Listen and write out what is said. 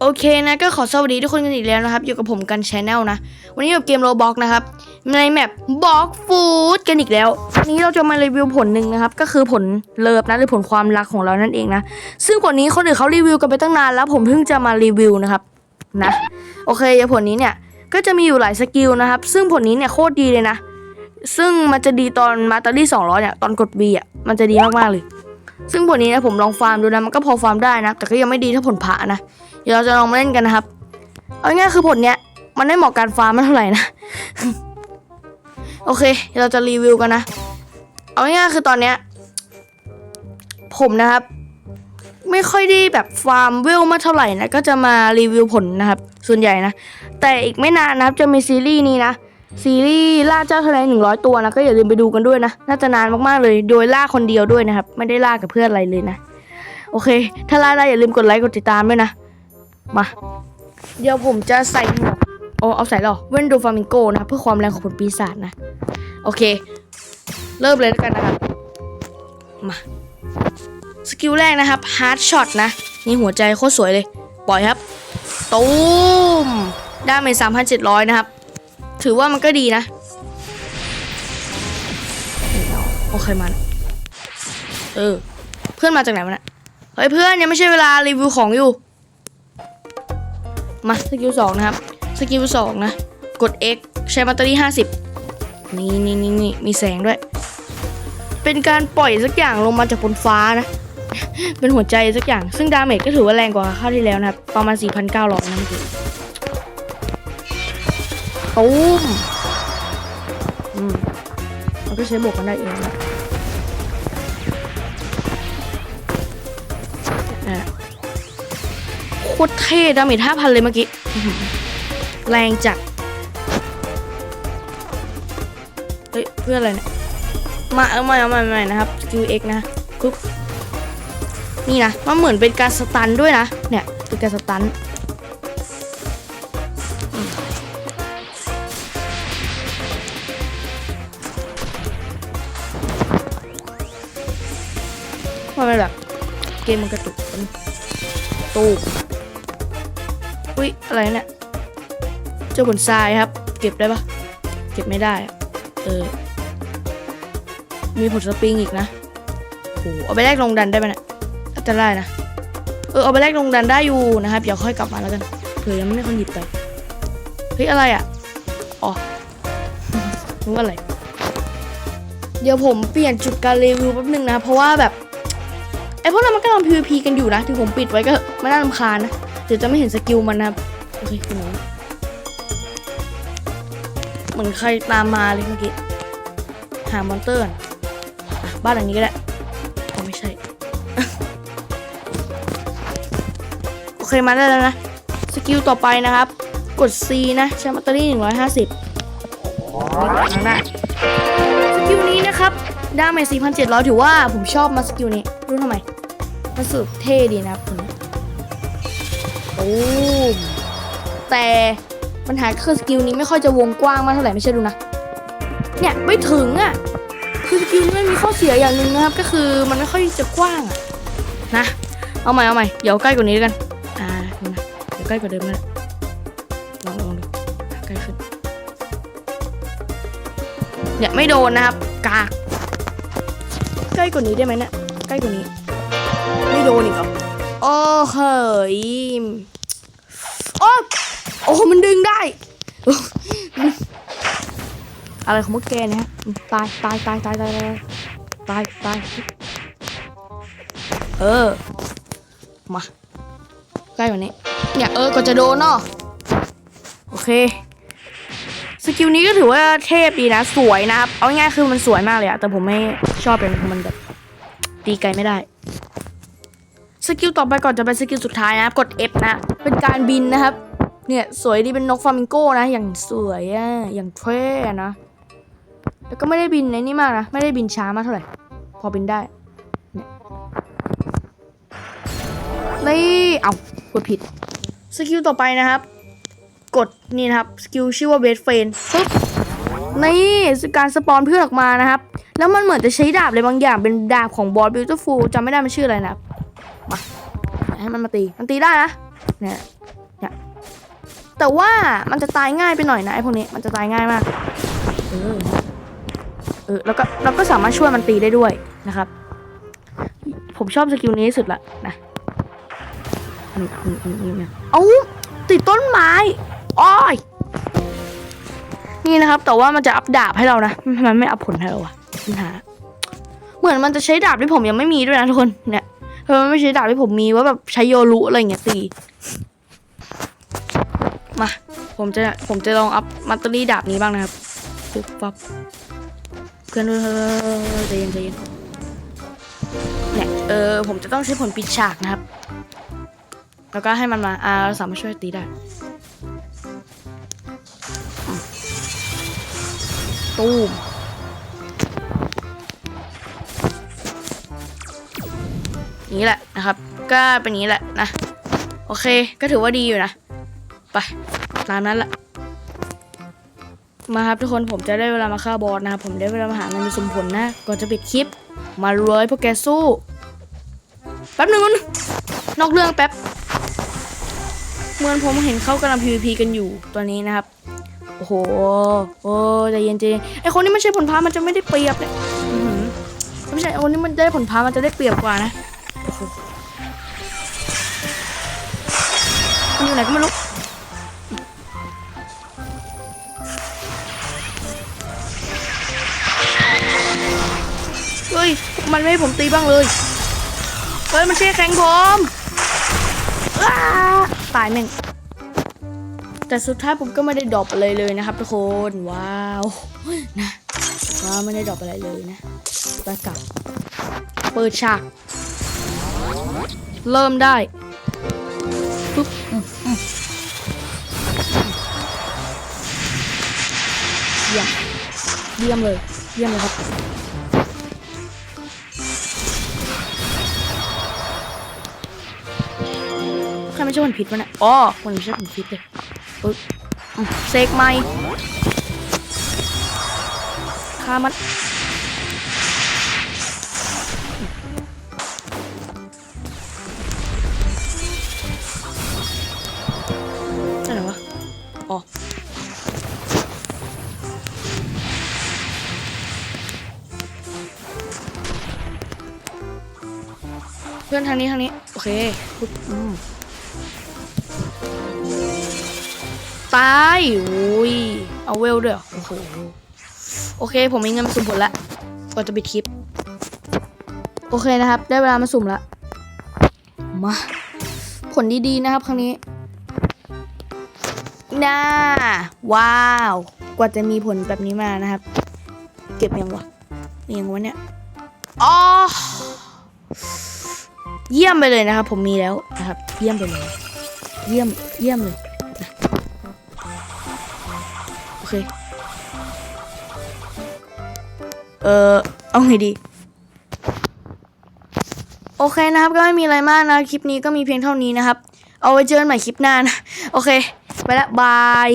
โอเคนะก็ขอสวัสดีทุกคนกันอีกแล้วนะครับ อยู่กับผมกันชแนลนะ วันนี้อยู่กับเกมโรบ็อกนะครับ ในแมปบ็อกฟูดกันอีกแล้ววันนี้เราจะมารีวิวผลหนึ่งนะครับ ก็คือผลเลิฟนะหรือผลความรักของเรานั่นเองนะ ซึ่งผลนี้คนอื่นเขารีวิวกันไปตั้งนานแล้วผมเพิ่งจะมารีวิวนะครับนะโอเคผลนี้เนี่ยก็จะมีอยู่หลายสกิลนะครับ ซึ่งผลนี้เนี่ยโคตรดีเลยนะ ซึ่งมันจะดีตอนมาตารี่200เนี่ยตอนกด B อะมันจะดีมากๆเลย ซึ่งผลนี้นะผมลองฟาร์มดูนะมันก็พอฟาร์มได้นะแต่ก็ยังไม่ดีเท่าผลผานะ เดี๋ยวเราจะลองมาเล่นกันนะครับ เอาง่ายคือผลเนี้ย มันไม่เหมาะการฟาร์มไม่เท่าไหร่นะ โอเคเดี๋ยวเราจะรีวิวกันนะ เอาง่ายคือตอนเนี้ย ผมนะครับ ไม่ค่อยได้แบบฟาร์มเวลมาเท่าไหร่นะ ก็จะมารีวิวผลนะครับ ส่วนใหญ่นะ แต่อีกไม่นานนะครับจะมีซีรีส์นี้นะซีรีส์ล่าเจ้าทะเลหนึ่งร้อยตัวนะก็อย่าลืมไปดูกันด้วยนะ น่าจะนานมากๆเลย โดยล่าคนเดียวด้วยนะครับ ไม่ได้ล่ากับเพื่อนอะไรเลยนะ โอเค ถ้าล่าได้อย่าลืมกดไลค์กดติดตามด้วยนะ มา เดี๋ยวผมจะใส่หมวกโอ้เอาใส่หรอเว้นดูฟามิงโกนะครับเพื่อความแรงของผลปีศาจนะ โอเค เริ่มเลยแล้วกันนะครับ มาสกิลแรกนะครับฮาร์ดช็อตนะนี่หัวใจโคตรสวยเลย ปล่อยครับตูมดาเมจ3,700นะครับ ถือว่ามันก็ดีนะ โอเคมานะเออ เพื่อนมาจากไหนวะเนี่ยเฮ้ยเพื่อนยังไม่ใช่เวลารีวิวของอยู่ มาสกิลสองนะครับ สกิลสองนะ กด X ใช้แบตเตอรี่50นี่นี่นี่นี่มีแสงด้วย เป็นการปล่อยสักอย่างลงมาจากบนฟ้านะ เป็นหัวใจสักอย่าง ซึ่งดาเมจก็ถือว่าแรงกว่าคราวที่แล้วนะครับ ประมาณ 4,900นะเมื่อกี้ตูมอืมมันก็ใช้บวกกันได้เองนะอะ คตรเท่ดาเมจ5,000เลยเมื่อกี้ แรงจัด เฮ้ย เพื่ออะไรเนี่ย มาเอาม่เอามาใหม่นะครับ Q X นะปุ๊บนี่นะ มันเหมือนเป็นการสตันด้วยนะ เนี่ย เป็นการสตันมันเป็นแบบเกมมันกระตุกมันตูบ อุ้ยอะไรเนี่ยเจ้าผลทรายครับ เก็บได้ปะเก็บไม่ได้ เออ มีผลสปริงอีกนะโหเอาไปแลกลงดันได้ไหมเนี่ยน่าจะได้นะ เออเอาไปแลกลงดันได้อยู่นะครับเดี๋ยวค่อยกลับมาแล้วกันเผื่อยังไม่มีคนหยิบไปเฮ้ยอะไรอะอ๋อรู้อะไร เดี๋ยวผมเปลี่ยนจุดการรีวิวแป๊บนึงนะ เพราะว่าแบบไอพวกนั้นมันก็ทำ PVP กันอยู่นะที่ผมปิดไว้ก็ไม่น่ารำคาญนะ เดี๋ยวจะไม่เห็นสกิลมันนะครับโอเคคุณหนูเหมือนใครตามมาเลยเมื่อกี้หามอนเตอร์ก่อนอะบ้านหลังนี้ก็ได้อ๋อไม่ใช่ โอเคมาได้แล้วนะ สกิลต่อไปนะครับ กด C นะใช้แบตเตอรี่ 150ข้างหน้าสกิลนี้นะครับดาเมจ4,700 ถือว่าผมชอบมาสกิลนี้ รู้ทำไม มันสุดเท่ดีนะครับคุณ โอ้มแต่ปัญหาคือสกิลนี้ไม่ค่อยจะวงกว้างมากเท่าไหร่ไม่ใช่ดูนะ เนี่ยไม่ถึงอะคือสกิลนี้มันมีข้อเสียอย่างหนึ่งนะครับ ก็คือมันไม่ค่อยจะกว้างอะนะ เอาใหม่เอาใหม่เดี๋ยวใกล้กว่านี้แล้วกัน อ่านะเดี๋ยวใกล้กว่าเดิมนะลองลองดูใกล้ขึ้นเนี่ยไม่โดนนะครับกากใกล้กว่านี้ได้ไหมเนี่ยใกล้กว่านี้ ไม่โดนอีกเหรอโอ้เฮ้ย โอ้มันดึงได้ อะไรของพวกแกเนี่ยฮะตายตายตายตายตายตายตายตายเออ มา ใกล้กว่านี้เนี่ยเออก็จะโดนเนาะโอเค สกิลนี้ก็ถือว่าเทพดีนะ สวยนะครับ เอาง่ายคือมันสวยมากเลยอะแต่ผมไม่ชอบเป็นมันแบบตีไกลไม่ได้สกิลต่อไปก่อนจะเป็นสกิลสุดท้ายนะครับ กด F นะ เป็นการบินนะครับ เนี่ย สวยดีเป็นนกฟลามิงโก้นะ อย่างสวยอะอย่างเท่นะ แล้วก็ไม่ได้บินในนี่มากนะ ไม่ได้บินช้ามากเท่าไหร่ พอบินได้ เนี่ยนี่เอากดผิด สกิลต่อไปนะครับ กดนี่นะครับ สกิลชื่อว่าเบสเฟนปึ๊บนี่การสปอนเพื่อนออกมานะครับ แล้วมันเหมือนจะใช้ดาบอะไรบางอย่างเป็นดาบของบอสบิวตี้ฟูลจำไม่ได้มันชื่ออะไรนะมาให้มันมาตี มันตีได้นะเนี่ย แต่ว่ามันจะตายง่ายไปหน่อยนะไอ้พวกนี้มันจะตายง่ายมากเออเออแล้วก็เราก็สามารถช่วยมันตีได้ด้วยนะครับ ผมชอบสกิลนี้สุดละนะอืมอืมอืมอืมอืมเอาติดต้นไม้อ้อยนี่นะครับ แต่ว่ามันจะอัพดาบให้เรานะมันไม่อัพผลให้เราอะปัญหาเหมือนมันจะใช้ดาบที่ผมยังไม่มีด้วยนะทุกคนเนี่ยเออมันไม่ใช้ดาบที่ผมมีว่าแบบใช้โยรุอะไรเงี้ยตี มา ผมจะผมจะลองอัพมัตเตอรี่ดาบนี้บ้างนะครับปุ๊บปั๊บเพื่อนเออใจเย็นใจเย็นเนี่ยเออผมจะต้องใช้ผลปิดฉากนะครับ แล้วก็ให้มันมาอ่าเราสามารถช่วยตีได้ตูมนี้แหละนะครับ ก็เป็นนี้แหละนะ โอเค ก็ถือว่าดีอยู่นะ ไปตามนั้นแหละมาครับทุกคนผมจะได้เวลามาฆ่าบอสนะครับผมได้เวลามาหาเงินสมผลนะก่อนจะปิดคลิป มาเลยพวกแกสู้แป๊บหนึงนะนอกเรื่องแป๊บเหมือนผมเห็นเขากำลัง PVP กันอยู่ตัวนี้นะครับโอ้โหโอ้ใจเย็นใจเย็นไอคนนี้ไม่ใช่ผลพามันจะไม่ได้เปรียบเนี่ยไม่ใช่ไอคนนี้มันได้ผลพามันจะได้เปรียบกว่านะมันอยู่ไหนก็ไม่รู้ มันไม่ให้ผมตีบ้างเลย เฮ้ย มันใช่แข็งผมาตายแม่ง แต่สุดท้ายผมก็ไม่ได้ดรอปอะไรเลยนะครับทุกคน ว้าว นะว้าวไม่ได้ดรอปอะไรเลยนะไปกลับ เปิดฉาก เริ่มได้ปึ๊บเยี่ยมเยี่ยมเลย เยี่ยมเลยครับ ไม่ใช่คนผิดวะเนี่ยอ๋อคนไม่ใช่คนผิดเลยปึ๊บเซกไม่ฆ่ามันนั่นเหรอวะอ๋อเพื่อนทางนี้ทางนี้ โอเคปึ๊บอืม ตายอุ้ยเอาเวลด้วยโอ้โหโอเค ผมมีเงินมาสุ่มผลละก่อนจะปิดคลิป โอเคนะครับ ได้เวลามาสุ่มละมาผลดีๆนะครับ ครั้งนี้น่าว้าว กว่าจะมีผลแบบนี้มานะครับ เก็บยังวะยังวะเนี่ยอ๋อเยี่ยมไปเลยนะครับ ผมมีแล้วนะครับ เยี่ยมไปเลย เยี่ยมเยี่ยมเลย เค เออเอาไงดี โอเคนะครับ ก็ไม่มีอะไรมากนะ คลิปนี้ก็มีเพียงเท่านี้นะครับ เอาไว้เจอกันใหม่คลิปหน้านะ โอเค ไปละบาย